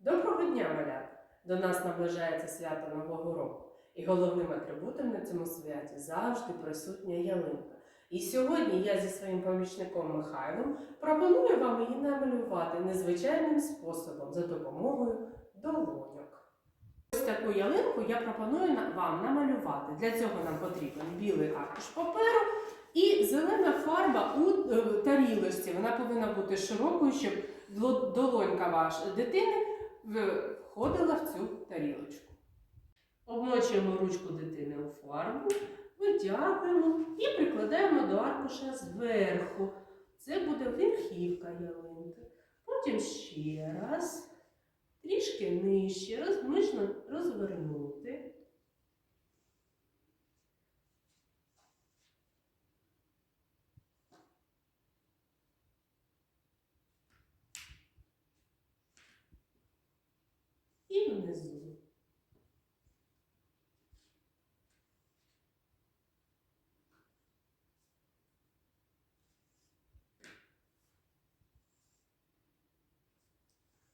Доброго дня, малята! До нас наближається свято Нового року. І головним атрибутом на цьому святі завжди присутня ялинка. І сьогодні я зі своїм помічником Михайлом пропоную вам її намалювати незвичайним способом за допомогою долоньок. Ось таку ялинку я пропоную вам намалювати. Для цього нам потрібен білий аркуш паперу і зелена фарба у е, тарілочці. Вона повинна бути широкою, щоб долонька вашої дитини входила в цю тарілочку. Обмочуємо ручку дитини у фарбу, витягуємо і прикладаємо до аркуша зверху. Це буде верхівка ялинки. Потім ще раз, трішки нижче, розмежно розвернути. І внизу.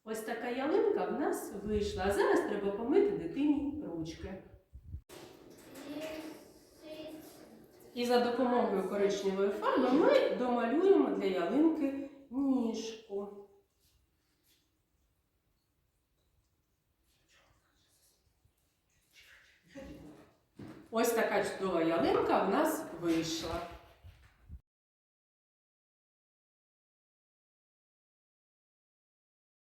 Ось така ялинка в нас вийшла. А зараз треба помити дитині ручки. І за допомогою коричневої фарби ми домалюємо для ялинки ніжку. Ось така чудова ялинка в нас вийшла.